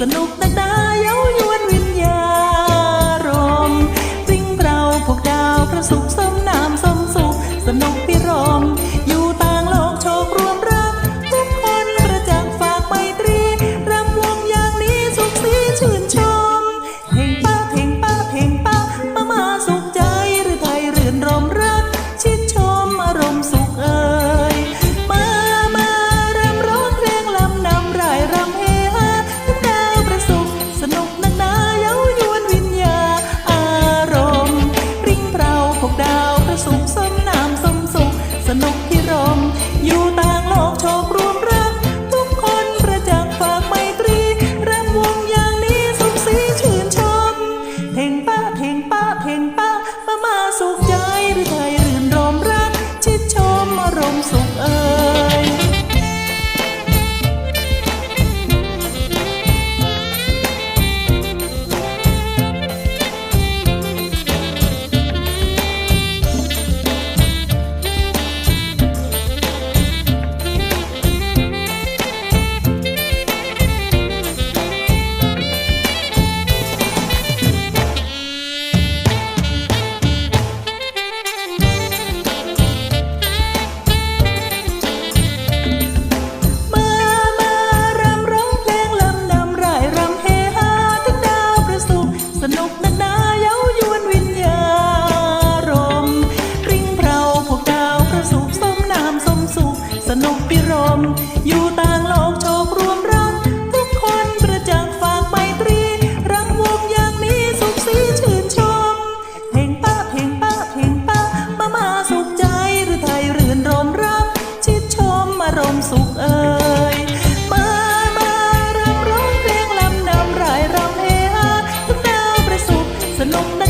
สนุกนักดา กดาวพระสุขสมนามสมสุข สนุกที่รม อยู่ต่างโลกโชครวมรัก ทุกคนประจักษ์ฝากไมตรีรำวงอย่างนี้สุขสีชื่นชมเพลงป้าเพลงป้าเพลงป้ามามาสุขใจหรือไทยรื่นรมรัก ชิดชมอารมณ์สุขเออ 넌